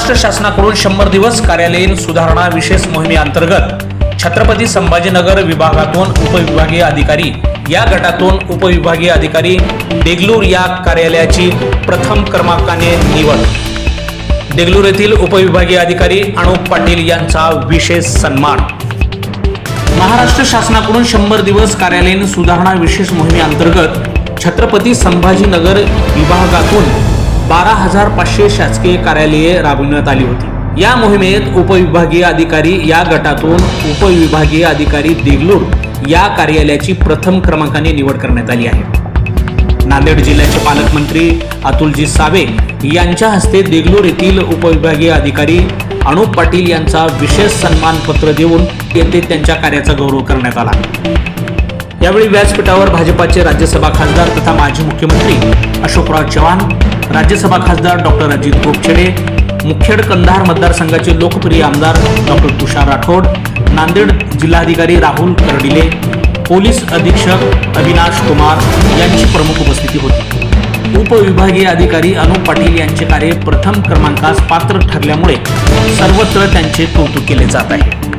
महाराष्ट्र शासनाकडून शंभर दिवस कार्यालयीन सुधारणा विशेष मोहिमेअंतर्गत छत्रपती संभाजीनगर विभागातून उपविभागीय अधिकारी या गटातून उपविभागीय अधिकारी देगलूर या कार्यालयाची प्रथम क्रमांकाने निवड. देगलूर येथील उपविभागीय अधिकारी अनुप पाटील यांचा विशेष सन्मान. महाराष्ट्र शासनाकडून शंभर दिवस कार्यालयीन सुधारणा विशेष मोहिमेअंतर्गत छत्रपती संभाजीनगर विभागातून बारा हजार पाचशे शासकीय कार्यालये राबविण्यात आली होती. या मोहिमेत उपविभागीय अधिकारी या गटातून उपविभागीय अधिकारी देगलूर या कार्यालयाची प्रथम क्रमांकाने निवड करण्यात आली आहे. नांदेड जिल्ह्याचे पालकमंत्री अतुलजी सावे यांच्या हस्ते देगलूर येथील उपविभागीय अधिकारी अनुप पाटील यांचा विशेष सन्मानपत्र देऊन येथे त्यांच्या कार्याचा गौरव करण्यात आला. यावेळी व्यासपीठावर भाजपाचे राज्यसभा खासदार तथा माजी मुख्यमंत्री अशोकराव चव्हाण राज्यसभा खासदार डॉक्टर अजित गोपछेडे मुखेड कंधार मतदारसंघाचे लोकप्रिय आमदार डॉक्टर तुषार राठोड नांदेड जिल्हाधिकारी राहुल कर्डिले पोलीस अधीक्षक अविनाश कुमार यांची प्रमुख उपस्थिती होती. उपविभागीय अधिकारी अनुप पाटील यांचे कार्य प्रथम क्रमांकास पात्र ठरल्यामुळे सर्वत्र त्यांचे कौतुक केले जात आहे.